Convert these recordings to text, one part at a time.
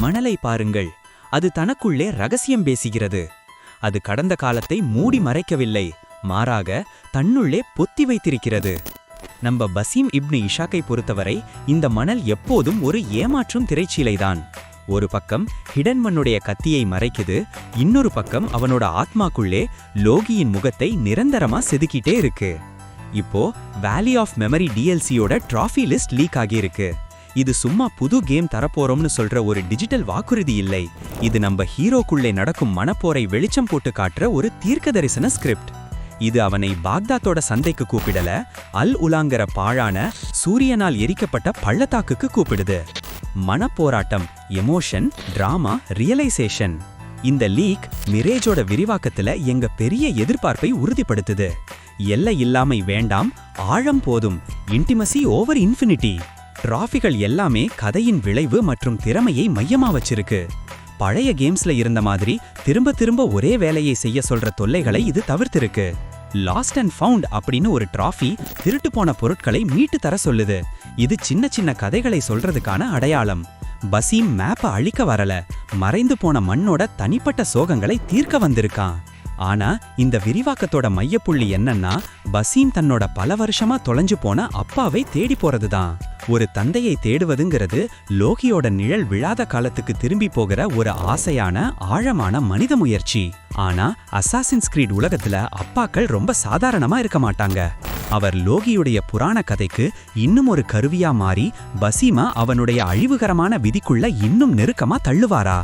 மணலை பாருங்கள். அது தனக்குள்ளே ரகசியம் பேசுகிறது. அது கடந்த காலத்தை மூடி மறைக்கவில்லை. மாறாக தன்னுள்ளே பொத்தி வைத்திருக்கிறது. நம்ம பசீம் இப்னு இஷாக்கை பொறுத்தவரை இந்த மணல் எப்போதும் ஒரு ஏமாற்றும் திரைச்சீலைதான். ஒரு பக்கம் ஹிடன்மனுடைய கத்தியை மறைக்குது இன்னொரு பக்கம் அவனோட ஆத்மாக்குள்ளே லோகியின் முகத்தை நிரந்தரமா செதுக்கிட்டே இருக்கு. இப்போ வேலி ஆஃப் மெமரி டிஎல்சியோட ட்ராஃபி லிஸ்ட் லீக் ஆகியிருக்கு. இது சும்மா புது கேம் தரப்போறோம்னு சொல்ற ஒரு டிஜிட்டல் வாக்குறுதி இல்லை. இது நம்ம ஹீரோக்குள்ளே நடக்கும் மனப்போரை வெளிச்சம் போட்டு காட்டுற ஒரு தீர்க்க தரிசன ஸ்கிரிப்ட். இது அவனை பாக்தாத்தோட சந்தைக்கு கூப்பிடல அல் உலாங்கிற பாழான சூரியனால் எரிக்கப்பட்ட பள்ளத்தாக்குக்கு கூப்பிடுது. மனப்போராட்டம் எமோஷன் டிராமா ரியலைசேஷன் இந்த லீக் மிரேஜோட விரிவாக்கத்துல எங்க பெரிய எதிர்பார்ப்பை உறுதிப்படுத்துது. எல்லை இல்லாமை வேண்டாம் ஆழம் போதும் இன்டிமசி ஓவர் இன்ஃபினிட்டி டிராஃபிகள் எல்லாமே கதையின் விளைவு மற்றும் திறமையை மையமா வச்சிருக்கு. பழைய கேம்ஸ்ல இருந்த மாதிரி திரும்ப திரும்ப ஒரே வேலையை செய்ய சொல்ற தொல்லைகளை இது தவிர்த்திருக்கு. லாஸ்ட் அண்ட் ஃபவுண்ட் அப்படின்னு ஒரு டிராஃபி திருட்டு போன பொருட்களை மீட்டு தர சொல்லுது. இது சின்ன சின்ன கதைகளை சொல்றதுக்கான அடையாளம். பசீம் மேப்பை அழிக்க வரல. மறைந்து போன மண்ணோட தனிப்பட்ட சோகங்களை தீர்க்க வந்திருக்கான். ஆனா இந்த விரிவாக்கத்தோட மையப்புள்ளி என்னன்னா பசீம் தன்னோட பல வருஷமா தொலைஞ்சு போன அப்பாவை தேடி போறதுதான். ஒரு தந்தையை தேடுவதுங்கிறது லோகியோட நிழல் விழாத காலத்துக்கு திரும்பி போகிற ஒரு ஆசையான ஆழமான மனித முயற்சி. ஆனா அசாசின்ஸ் ஸ்கிரீட் உலகத்துல அப்பாக்கள் ரொம்ப சாதாரணமா இருக்க மாட்டாங்க. அவர் லோகியுடைய புராண கதைக்கு இன்னும் ஒரு கருவியா மாறி பசீமா அவனுடைய அழிவுகரமான விதிக்குள்ள இன்னும் நெருக்கமா தள்ளுவாரா?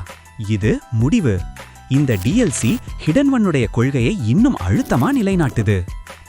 இது முடிவு. இந்த டிஎல்சி ஹிடன்வனுடைய கொள்கையை இன்னும் அழுத்தமா நிலைநாட்டுது.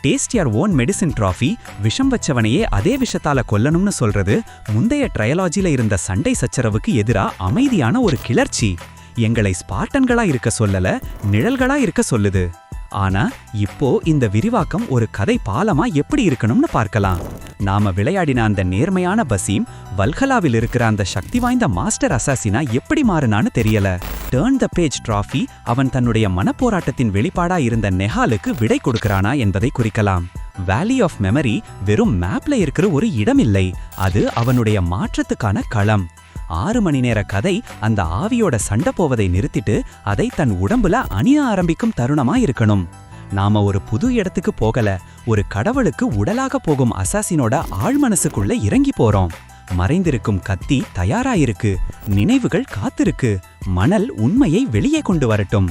Taste your own medicine trophy விஷம் வச்சவனையே அதே விஷத்தால கொல்லணும்னு சொல்றது முந்தைய ட்ரையலாஜில இருந்த சண்டை சச்சரவுக்கு எதிரா அமைதியான ஒரு கிளர்ச்சி. எங்களை ஸ்பார்ட்டன்களா இருக்க சொல்லல நிழல்களா இருக்க சொல்லுது. ஆனா இப்போ இந்த விரிவாக்கம் ஒரு கதை பாலமா எப்படி இருக்கணும்னு பார்க்கலாம். நாம விளையாடின அந்த நேர்மையான பசீம் வல்கலாவில் இருக்கிற அந்த சக்தி வாய்ந்த மாஸ்டர் அசாசினா எப்படி மாறுனான்னு தெரியல. டேர்ன் த பேஜ் டிராஃபி அவன் தன்னுடைய மனப்போராட்டத்தின் வெளிப்பாடா இருந்த நெஹாலுக்கு விடை கொடுக்கிறானா என்பதை குறிக்கலாம். வேலி ஆஃப் மெமரி வெறும் மேப்ல இருக்கிற ஒரு இடம் இல்லை அது அவனுடைய மாற்றத்துக்கான களம். ஆறு மணி நேர கதை அந்த ஆவியோட சண்டை போவதை நிறுத்திட்டு அதை தன் உடம்புல அணிய ஆரம்பிக்கும் தருணமா இருக்கணும். நாம ஒரு புது இடத்துக்கு போகல ஒரு கடவுளுக்கு உடலாக போகும் அசாசினோட ஆழ்மனசுக்குள்ள இறங்கி போறோம். மறைந்திருக்கும் கத்தி தயாராயிருக்கு நினைவுகள் காத்திருக்கு. மணல் உண்மையை வெளியே கொண்டு வரட்டும்.